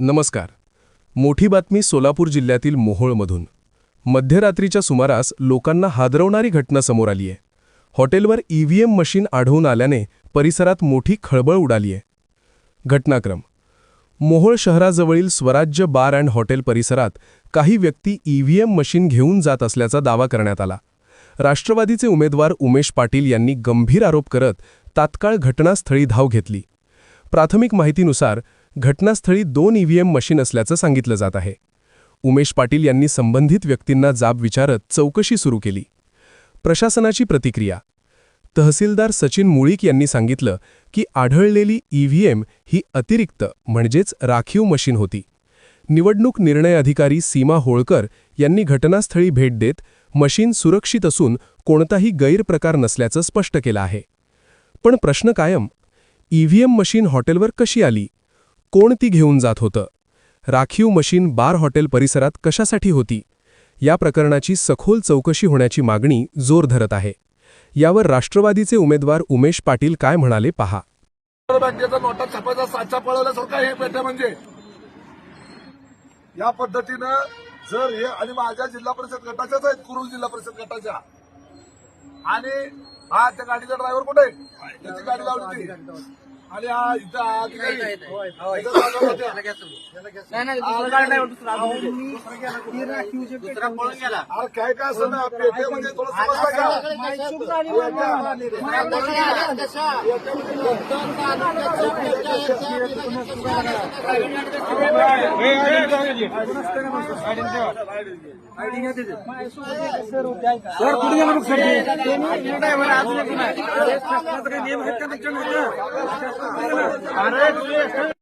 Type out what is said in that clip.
नमस्कार. मोठी बातमी सोलापूर जिल्ह्यातील मोहोळमधून. मध्यरात्रीच्या सुमारास लोकांना हादरवणारी घटना समोर आली आहे हॉटेलवर ईव्हीएम मशीन आढळून आल्याने परिसरात मोठी खळबळ उडाली आहे घटनाक्रम. मोहोळ शहराजवळील स्वराज्य बार अँड हॉटेल परिसरात काही व्यक्ती ईव्हीएम मशीन घेऊन जात असल्याचा दावा करण्यात आला. राष्ट्रवादीचे उमेदवार उमेश पाटील यांनी गंभीर आरोप करत तात्काळ घटनास्थळी धाव घेतली. प्राथमिक माहितीनुसार घटनास्थळी दोन ईव्हीएम मशीन असल्याचं सांगितलं जात आहे. उमेश पाटील यांनी संबंधित व्यक्तींना जाब विचारत चौकशी सुरू केली. प्रशासनाची प्रतिक्रिया. तहसीलदार सचिन मुळीक यांनी सांगितलं की आढळलेली ईव्हीएम ही अतिरिक्त म्हणजेच राखीव मशीन होती. निवडणूक निर्णय अधिकारी सीमा होळकर यांनी घटनास्थळी भेट देत मशीन सुरक्षित असून कोणताही गैरप्रकार नसल्याचं स्पष्ट केलं आहे. पण प्रश्न कायम. ईव्हीएम मशीन हॉटेलवर कशी आली? कोण ती घेऊन जात होतं? राखीव मशीन बार हॉटेल परिसरात कशासाठी होती? या प्रकरणाची सखोल चौकशी होण्याची मागणी जोर धरत आहे. यावर राष्ट्रवादीचे उमेदवार उमेश पाटील काय म्हणाले पहा. बँकेचा नोटा छापायचा साचा पळवल्यासारखा हे पेट्या म्हणजे. या पद्धतीनं जर हे आणि माझ्या जिल्हा परिषद गटाच्याच आहेत कुरुल जिल्हा परिषद गटाच्या. आणि हा त्या गाडीचा ड्रायव्हर कुठे त्याची गाडी लावली ती आणि हा इथं हा अधिकारी इथं जागा होत्या. नाही नाही दुसरं गाडी नाही दुसरा दुसरा पळून गेला अरे काय काय असं ना पेट्या म्हणजे थोडं समजतं का सर कुठे गेला मग सर ड्रायव्हर अजून एक नाही. शासनाचं काही नियम आहेत का Arrête